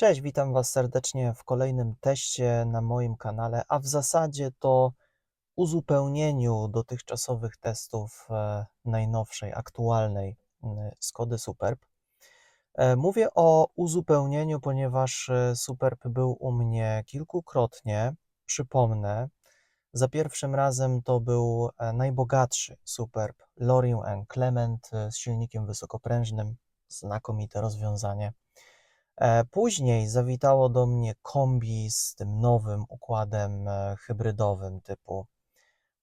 Cześć, witam Was serdecznie w kolejnym teście na moim kanale, a w zasadzie to uzupełnieniu dotychczasowych testów e, najnowszej, aktualnej Skody Superb. E, Mówię o uzupełnieniu, ponieważ e, Superb był u mnie kilkukrotnie. Przypomnę, za pierwszym razem to był najbogatszy Superb Lorient Clement z silnikiem wysokoprężnym. Znakomite rozwiązanie. E, Później zawitało do mnie kombi z tym nowym układem e, hybrydowym typu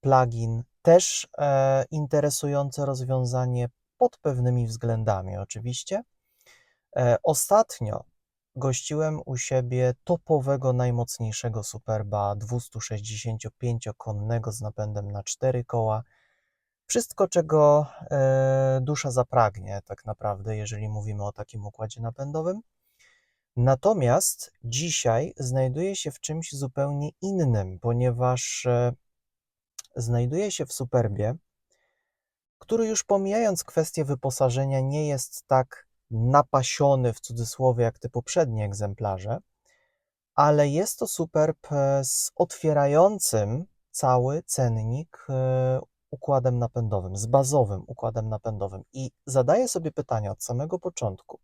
plugin. Też e, interesujące rozwiązanie pod pewnymi względami, oczywiście. Ostatnio gościłem u siebie topowego, najmocniejszego Superba 265-konnego z napędem na 4 koła. Wszystko, czego dusza zapragnie, tak naprawdę, jeżeli mówimy o takim układzie napędowym. Natomiast dzisiaj znajduję się w czymś zupełnie innym, ponieważ e, znajduję się w Superbie, który już pomijając kwestię wyposażenia, nie jest tak napasiony w cudzysłowie jak te poprzednie egzemplarze, ale jest to Superb e, z otwierającym cały cennik e, układem napędowym, z bazowym układem napędowym. I zadaję sobie pytanie od samego początku.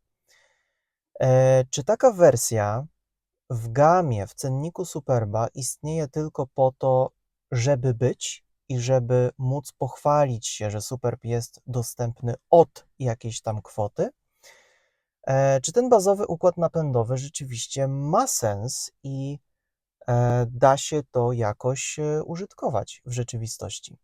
E, Czy taka wersja w gamie, w cenniku Superba istnieje tylko po to, żeby być i żeby móc pochwalić się, że Superb jest dostępny od jakiejś tam kwoty? E, Czy ten bazowy układ napędowy rzeczywiście ma sens i e, da się to jakoś użytkować w rzeczywistości?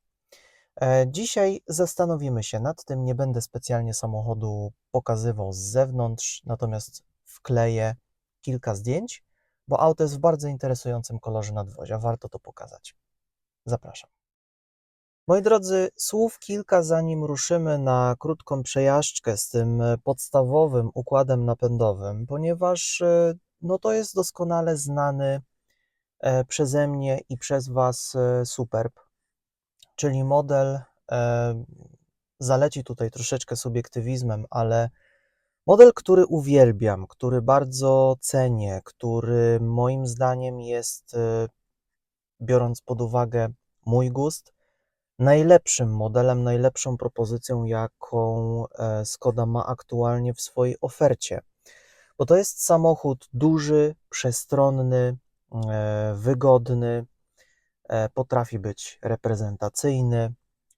E, Dzisiaj zastanowimy się nad tym. Nie będę specjalnie samochodu pokazywał z zewnątrz, natomiast wkleję kilka zdjęć, bo auto jest w bardzo interesującym kolorze nadwozia. Warto to pokazać. Zapraszam. Moi drodzy, słów kilka zanim ruszymy na krótką przejażdżkę z tym e, podstawowym układem napędowym, ponieważ e, no to jest doskonale znany przeze mnie i przez Was Superb, czyli model, e, zaleci tutaj troszeczkę subiektywizmem, ale model, który uwielbiam, który bardzo cenię, który moim zdaniem jest, e, biorąc pod uwagę mój gust, najlepszym modelem, najlepszą propozycją, jaką e, Skoda ma aktualnie w swojej ofercie. Bo to jest samochód duży, przestronny, wygodny, potrafi być reprezentacyjny,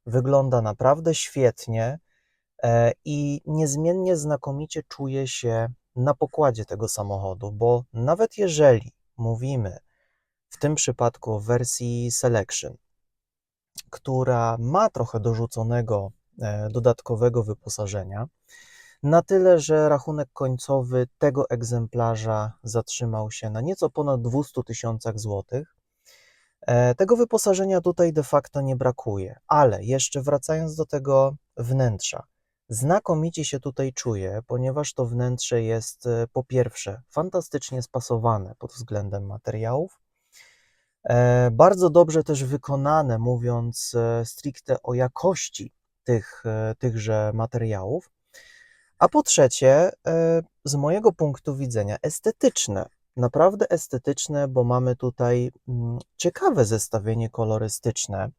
wygląda naprawdę świetnie e, i niezmiennie znakomicie czuje się na pokładzie tego samochodu, bo nawet jeżeli mówimy w tym przypadku o wersji Selection, która ma trochę dorzuconego e, dodatkowego wyposażenia, na tyle, że rachunek końcowy tego egzemplarza zatrzymał się na nieco ponad 200 tysiącach złotych. E, Tego wyposażenia tutaj de facto nie brakuje, ale jeszcze wracając do tego wnętrza, znakomicie się tutaj czuję, ponieważ to wnętrze jest e, po pierwsze fantastycznie spasowane pod względem materiałów, e, bardzo dobrze też wykonane, mówiąc stricte o jakości tych, tychże materiałów, a po trzecie, z mojego punktu widzenia, estetyczne. Naprawdę estetyczne, bo mamy tutaj mm, ciekawe zestawienie kolorystyczne.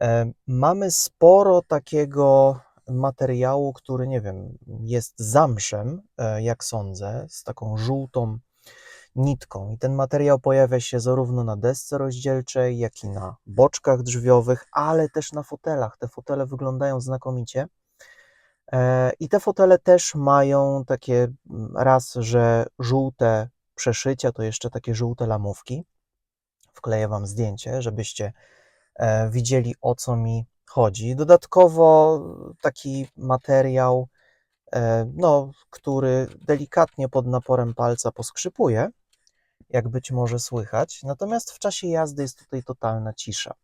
E, Mamy sporo takiego materiału, który, nie wiem, jest zamszem, e, jak sądzę, z taką żółtą nitką. I ten materiał pojawia się zarówno na desce rozdzielczej, jak i na boczkach drzwiowych, ale też na fotelach. Te fotele wyglądają znakomicie. E, I te fotele też mają takie mm, raz, że żółte przeszycia, to jeszcze takie żółte lamówki. Wkleję Wam zdjęcie, żebyście e, widzieli o co mi chodzi. Dodatkowo taki materiał, e, no, który delikatnie pod naporem palca poskrzypuje, jak być może słychać, natomiast w czasie jazdy jest tutaj totalna cisza.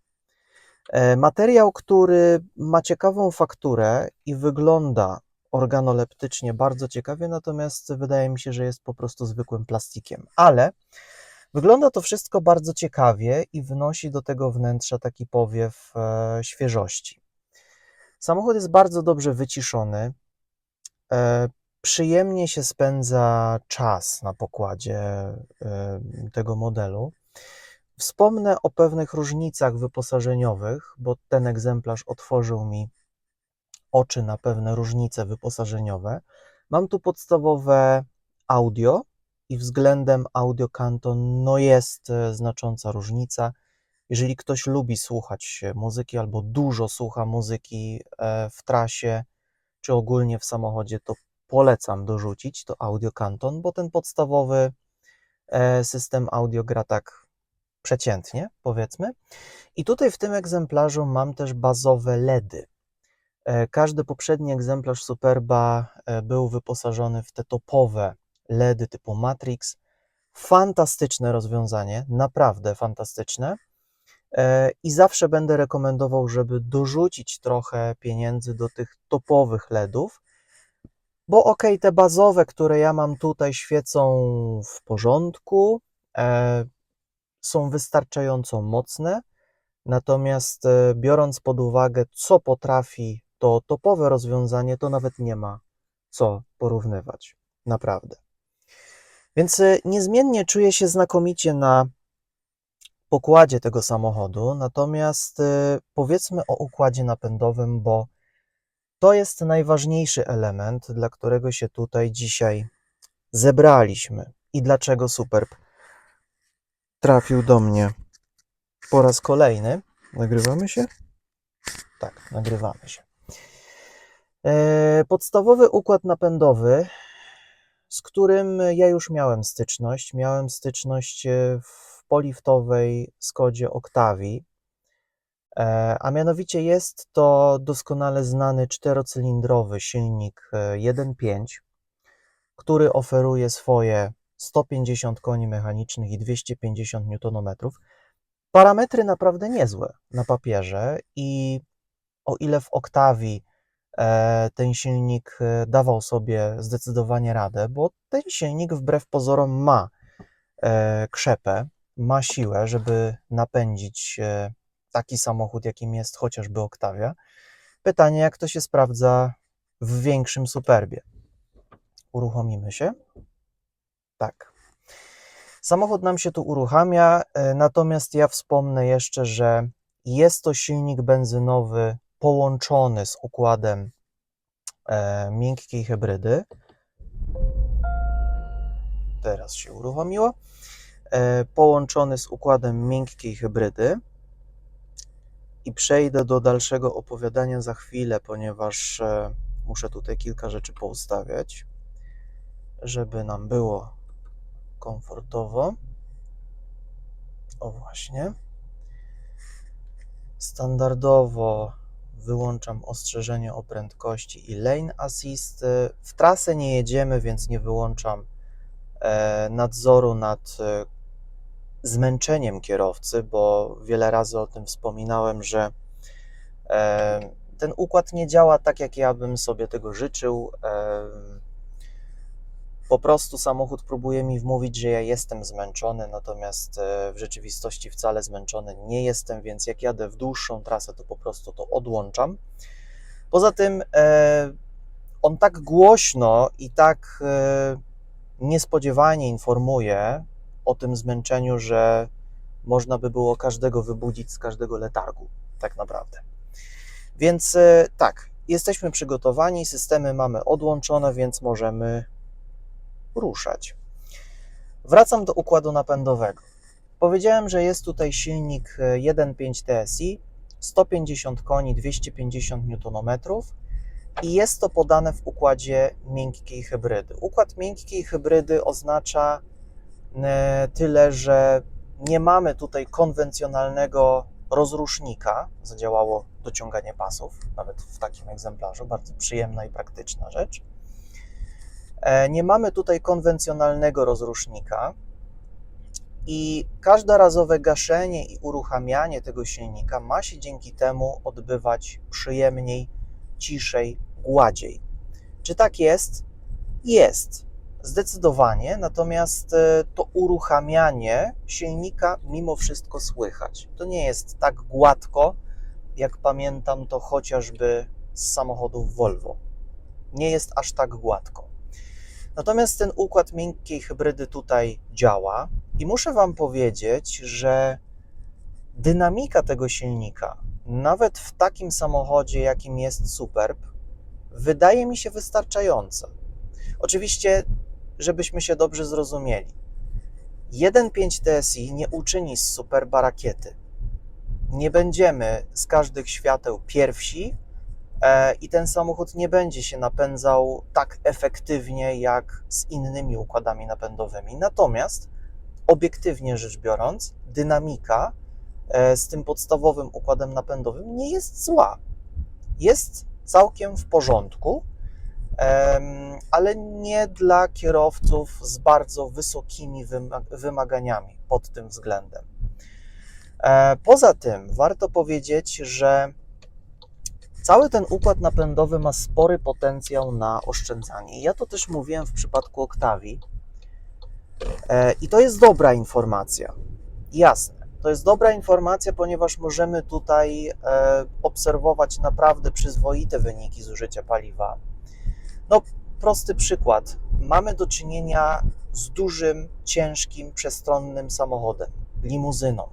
E, Materiał, który ma ciekawą fakturę i wygląda organoleptycznie bardzo ciekawie, natomiast wydaje mi się, że jest po prostu zwykłym plastikiem. Ale wygląda to wszystko bardzo ciekawie i wnosi do tego wnętrza taki powiew e, świeżości. Samochód jest bardzo dobrze wyciszony. E, przyjemnie się spędza czas na pokładzie y, tego modelu. Wspomnę o pewnych różnicach wyposażeniowych, bo ten egzemplarz otworzył mi oczy na pewne różnice wyposażeniowe. Mam tu podstawowe audio i względem audio Canton no jest e, znacząca różnica. Jeżeli ktoś lubi słuchać muzyki albo dużo słucha muzyki e, w trasie czy ogólnie w samochodzie, to polecam dorzucić to audio Canton, bo ten podstawowy e, system audio gra tak przeciętnie, powiedzmy. I tutaj w tym egzemplarzu mam też bazowe LEDy. E, każdy poprzedni egzemplarz Superba e, był wyposażony w te topowe LEDy typu Matrix. Fantastyczne rozwiązanie, naprawdę fantastyczne. E, I zawsze będę rekomendował, żeby dorzucić trochę pieniędzy do tych topowych LEDów, bo ok, te bazowe, które ja mam tutaj, świecą w porządku, są wystarczająco mocne, natomiast biorąc pod uwagę, co potrafi to topowe rozwiązanie, to nawet nie ma co porównywać. Naprawdę. Więc y, niezmiennie czuję się znakomicie na pokładzie tego samochodu, natomiast y, powiedzmy o układzie napędowym, bo to jest najważniejszy element, dla którego się tutaj dzisiaj zebraliśmy i dlaczego Superb trafił do mnie po raz kolejny. Nagrywamy się? Tak, nagrywamy się. E, podstawowy układ napędowy, z którym ja już miałem styczność. Miałem styczność e, w poliftowej Skodzie Octavii, e, a mianowicie jest to doskonale znany czterocylindrowy silnik 1.5, który oferuje swoje 150 koni mechanicznych i 250 Nm. Parametry naprawdę niezłe na papierze i o ile w Octavii E, ten silnik e, dawał sobie zdecydowanie radę, bo ten silnik wbrew pozorom ma e, krzepę, ma siłę, żeby napędzić taki samochód, jakim jest chociażby Octavia. Pytanie, jak to się sprawdza w większym Superbie. Uruchomimy się. Tak. Samochód nam się tu uruchamia, natomiast ja wspomnę jeszcze, że jest to silnik benzynowy połączony z układem e, miękkiej hybrydy. Teraz się uruchomiło. E, połączony z układem miękkiej hybrydy. I przejdę do dalszego opowiadania za chwilę, ponieważ e, muszę tutaj kilka rzeczy poustawiać, żeby nam było komfortowo. O właśnie. Standardowo wyłączam ostrzeżenie o prędkości i lane assist. W trasę nie jedziemy, więc nie wyłączam e, nadzoru nad e, zmęczeniem kierowcy, bo wiele razy o tym wspominałem, że e, ten układ nie działa tak, jak ja bym sobie tego życzył. Po prostu samochód próbuje mi wmówić, że ja jestem zmęczony, natomiast e, w rzeczywistości wcale zmęczony nie jestem, więc jak jadę w dłuższą trasę, to po prostu to odłączam. Poza tym e, on tak głośno i tak e, niespodziewanie informuje o tym zmęczeniu, że można by było każdego wybudzić z każdego letargu, tak naprawdę. Więc tak, jesteśmy przygotowani, systemy mamy odłączone, więc możemy ruszać. Wracam do układu napędowego. Powiedziałem, że jest tutaj silnik 1.5 TSI, 150 koni, 250 Nm i jest to podane w układzie miękkiej hybrydy. Układ miękkiej hybrydy oznacza e, tyle, że nie mamy tutaj konwencjonalnego rozrusznika, zadziałało dociąganie pasów, nawet w takim egzemplarzu, bardzo przyjemna i praktyczna rzecz. E, nie mamy tutaj konwencjonalnego rozrusznika i każdorazowe gaszenie i uruchamianie tego silnika ma się dzięki temu odbywać przyjemniej, ciszej, gładziej. Czy tak jest? Jest. Zdecydowanie, natomiast e, to uruchamianie silnika mimo wszystko słychać. To nie jest tak gładko, jak pamiętam to chociażby z samochodów Volvo. Nie jest aż tak gładko. Natomiast ten układ miękkiej hybrydy tutaj działa i muszę Wam powiedzieć, że dynamika tego silnika, nawet w takim samochodzie, jakim jest Superb, wydaje mi się wystarczająca. Oczywiście, żebyśmy się dobrze zrozumieli, 1.5 TSI nie uczyni z Superba rakiety. Nie będziemy z każdych świateł pierwsi i ten samochód nie będzie się napędzał tak efektywnie jak z innymi układami napędowymi. Natomiast, obiektywnie rzecz biorąc, dynamika e, z tym podstawowym układem napędowym nie jest zła. Jest całkiem w porządku, ale nie dla kierowców z bardzo wysokimi wyma- wymaganiami pod tym względem. E, Poza tym warto powiedzieć, że cały ten układ napędowy ma spory potencjał na oszczędzanie. Ja to też mówiłem w przypadku Octavii. E, I to jest dobra informacja. Jasne. To jest dobra informacja, ponieważ możemy tutaj e, obserwować naprawdę przyzwoite wyniki zużycia paliwa. No, prosty przykład. Mamy do czynienia z dużym, ciężkim, przestronnym samochodem, limuzyną.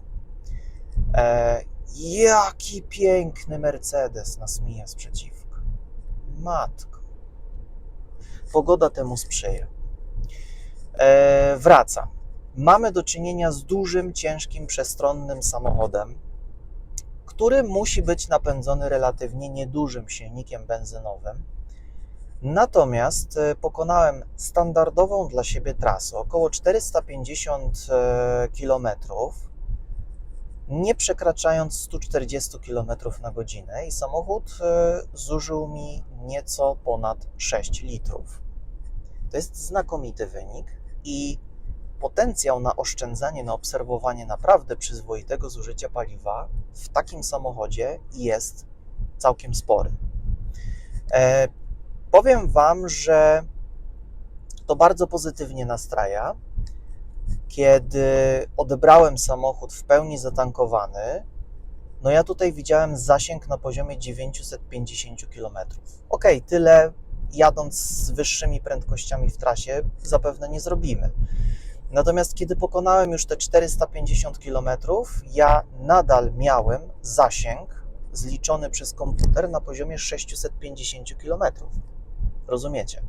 E, jaki piękny Mercedes nas mija sprzeciwka. Matko. Pogoda temu sprzyja. E, wraca. Mamy do czynienia z dużym, ciężkim, przestronnym samochodem, który musi być napędzony relatywnie niedużym silnikiem benzynowym. Natomiast e, pokonałem standardową dla siebie trasę, około 450 km, nie przekraczając 140 km na godzinę i samochód e, zużył mi nieco ponad 6 litrów. To jest znakomity wynik i potencjał na oszczędzanie, na obserwowanie naprawdę przyzwoitego zużycia paliwa w takim samochodzie jest całkiem spory. E, powiem Wam, że to bardzo pozytywnie nastraja, kiedy odebrałem samochód w pełni zatankowany, no ja tutaj widziałem zasięg na poziomie 950 km. Ok, tyle jadąc z wyższymi prędkościami w trasie zapewne nie zrobimy. Natomiast kiedy pokonałem już te 450 km, ja nadal miałem zasięg zliczony przez komputer na poziomie 650 km. Rozumiecie?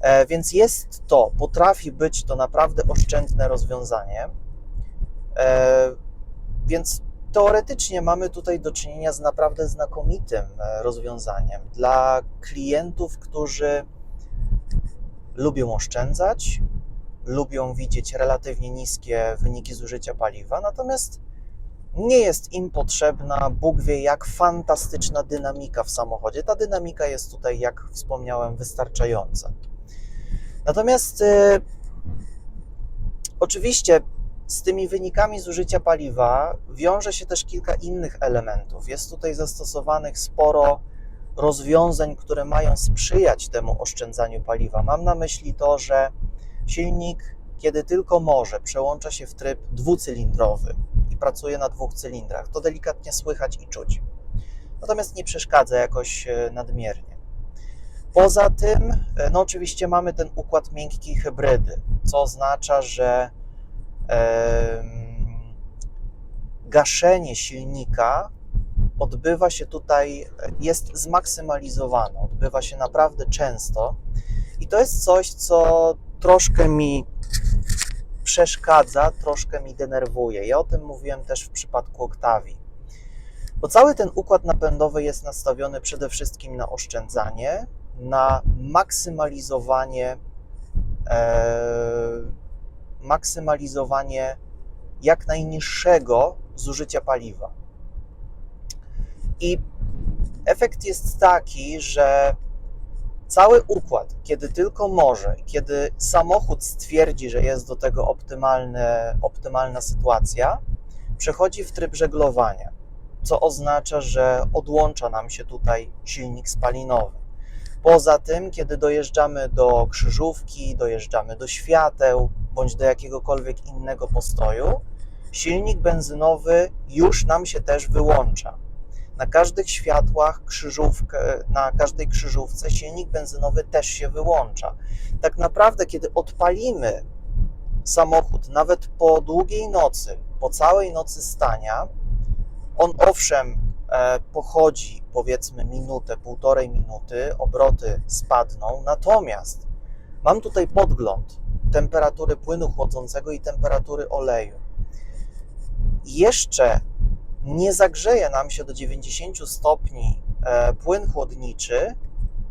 E, Więc jest to, potrafi być to naprawdę oszczędne rozwiązanie. E, Więc teoretycznie mamy tutaj do czynienia z naprawdę znakomitym e, rozwiązaniem dla klientów, którzy lubią oszczędzać, lubią widzieć relatywnie niskie wyniki zużycia paliwa, natomiast nie jest im potrzebna, Bóg wie jak fantastyczna dynamika w samochodzie. Ta dynamika jest tutaj, jak wspomniałem, wystarczająca. Natomiast y, oczywiście z tymi wynikami zużycia paliwa wiąże się też kilka innych elementów. Jest tutaj zastosowanych sporo rozwiązań, które mają sprzyjać temu oszczędzaniu paliwa. Mam na myśli to, że silnik, kiedy tylko może, przełącza się w tryb dwucylindrowy i pracuje na dwóch cylindrach. To delikatnie słychać i czuć. Natomiast nie przeszkadza jakoś e, nadmiernie. Poza tym, e, no oczywiście mamy ten układ miękkiej hybrydy, co oznacza, że gaszenie silnika odbywa się tutaj, jest zmaksymalizowane, odbywa się naprawdę często. I to jest coś, co troszkę mi przeszkadza, troszkę mi denerwuje. Ja o tym mówiłem też w przypadku Octavii. Bo cały ten układ napędowy jest nastawiony przede wszystkim na oszczędzanie, na maksymalizowanie, e, maksymalizowanie jak najniższego zużycia paliwa. I efekt jest taki, że cały układ, kiedy tylko może, kiedy samochód stwierdzi, że jest do tego optymalne, optymalna sytuacja, przechodzi w tryb żeglowania, co oznacza, że odłącza nam się tutaj silnik spalinowy. Poza tym, kiedy dojeżdżamy do krzyżówki, dojeżdżamy do świateł bądź do jakiegokolwiek innego postoju, silnik benzynowy już nam się też wyłącza. Na każdych światłach, krzyżówkę, na każdej krzyżówce silnik benzynowy też się wyłącza. Tak naprawdę, kiedy odpalimy samochód, nawet po długiej nocy, po całej nocy stania, on owszem pochodzi powiedzmy minutę, półtorej minuty, obroty spadną, natomiast mam tutaj podgląd temperatury płynu chłodzącego i temperatury oleju. Jeszcze nie zagrzeje nam się do 90 stopni e, płyn chłodniczy,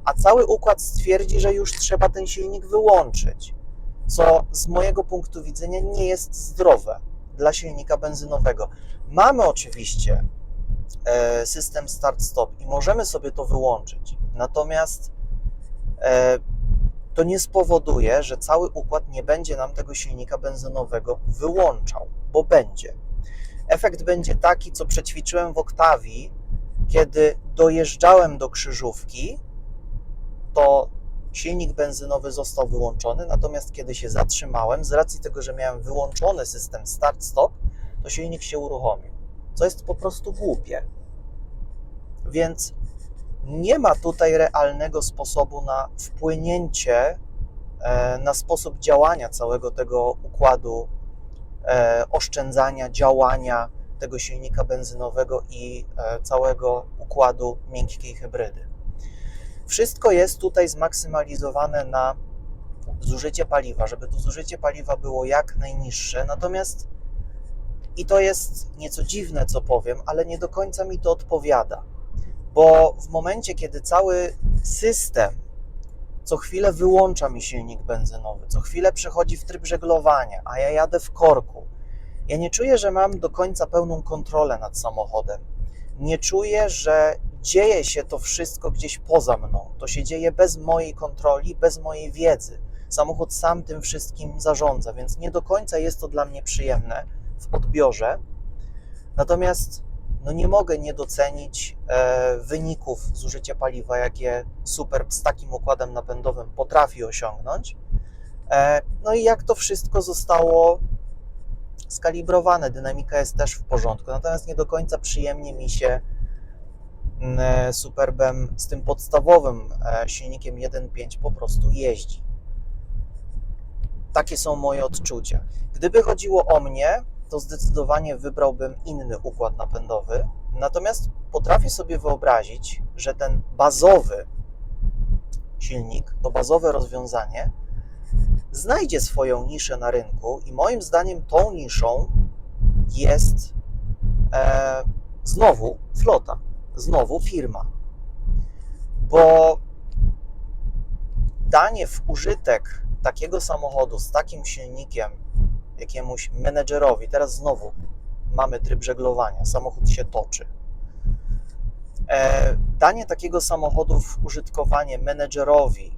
a cały układ stwierdzi, że już trzeba ten silnik wyłączyć, co z mojego punktu widzenia nie jest zdrowe dla silnika benzynowego. Mamy oczywiście e, system start-stop i możemy sobie to wyłączyć, natomiast e, to nie spowoduje, że cały układ nie będzie nam tego silnika benzynowego wyłączał, bo będzie. Efekt będzie taki, co przećwiczyłem w Oktawii, kiedy dojeżdżałem do krzyżówki, to silnik benzynowy został wyłączony, natomiast kiedy się zatrzymałem, z racji tego, że miałem wyłączony system start-stop, to silnik się uruchomił, co jest po prostu głupie. Więc nie ma tutaj realnego sposobu na wpłynięcie e, na sposób działania całego tego układu e, oszczędzania, działania tego silnika benzynowego i e, całego układu miękkiej hybrydy. Wszystko jest tutaj zmaksymalizowane na zużycie paliwa, żeby to zużycie paliwa było jak najniższe. Natomiast i to jest nieco dziwne, co powiem, ale nie do końca mi to odpowiada, bo w momencie, kiedy cały system co chwilę wyłącza mi silnik benzynowy, co chwilę przechodzi w tryb żeglowania, a ja jadę w korku, ja nie czuję, że mam do końca pełną kontrolę nad samochodem. Nie czuję, że dzieje się to wszystko gdzieś poza mną. To się dzieje bez mojej kontroli, bez mojej wiedzy. Samochód sam tym wszystkim zarządza, więc nie do końca jest to dla mnie przyjemne w odbiorze. Natomiast no nie mogę nie docenić e, wyników zużycia paliwa, jakie Superb z takim układem napędowym potrafi osiągnąć. E, no i jak to wszystko zostało skalibrowane. Dynamika jest też w porządku, natomiast nie do końca przyjemnie mi się mm, Superbem z tym podstawowym e, silnikiem 1.5 po prostu jeździ. Takie są moje odczucia. Gdyby chodziło o mnie, to zdecydowanie wybrałbym inny układ napędowy. Natomiast potrafię sobie wyobrazić, że ten bazowy silnik, to bazowe rozwiązanie znajdzie swoją niszę na rynku i moim zdaniem tą niszą jest e, znowu flota, znowu firma. Bo danie w użytek takiego samochodu z takim silnikiem jakiemuś menedżerowi, teraz znowu mamy tryb żeglowania, samochód się toczy. E, danie takiego samochodu w użytkowanie menedżerowi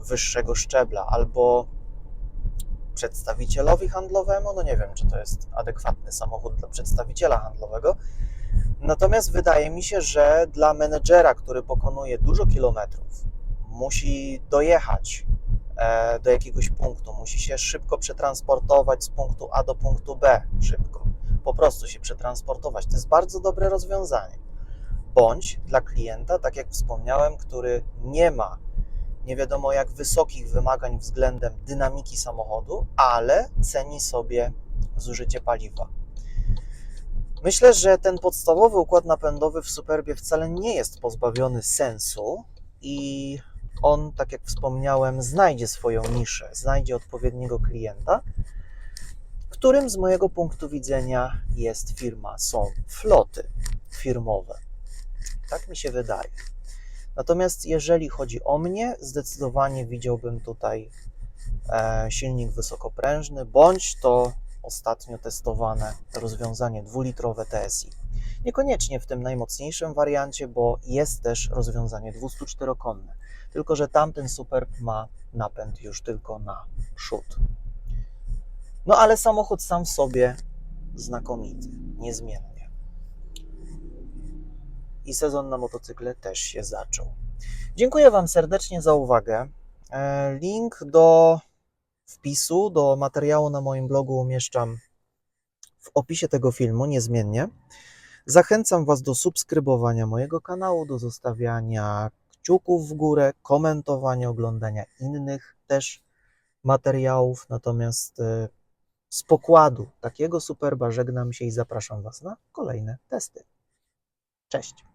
wyższego szczebla albo przedstawicielowi handlowemu, no nie wiem, czy to jest adekwatny samochód dla przedstawiciela handlowego. Natomiast wydaje mi się, że dla menedżera, który pokonuje dużo kilometrów, musi dojechać do jakiegoś punktu, musi się szybko przetransportować z punktu A do punktu B, szybko, po prostu się przetransportować. To jest bardzo dobre rozwiązanie. Bądź dla klienta, tak jak wspomniałem, który nie ma nie wiadomo jak wysokich wymagań względem dynamiki samochodu, ale ceni sobie zużycie paliwa. Myślę, że ten podstawowy układ napędowy w Superbie wcale nie jest pozbawiony sensu i on, tak jak wspomniałem, znajdzie swoją niszę, znajdzie odpowiedniego klienta, którym z mojego punktu widzenia jest firma, są floty firmowe. Tak mi się wydaje. Natomiast jeżeli chodzi o mnie, zdecydowanie widziałbym tutaj e, silnik wysokoprężny, bądź to ostatnio testowane rozwiązanie dwulitrowe TSI. Niekoniecznie w tym najmocniejszym wariancie, bo jest też rozwiązanie 204-konne, tylko że tamten Superb ma napęd już tylko na przód. No ale samochód sam w sobie znakomity, niezmienny i sezon na motocykle też się zaczął. Dziękuję Wam serdecznie za uwagę. E, link do wpisu, do materiału na moim blogu umieszczam w opisie tego filmu niezmiennie. Zachęcam Was do subskrybowania mojego kanału, do zostawiania kciuków w górę, komentowania, oglądania innych też materiałów. Natomiast e, z pokładu takiego superba żegnam się i zapraszam Was na kolejne testy. Cześć!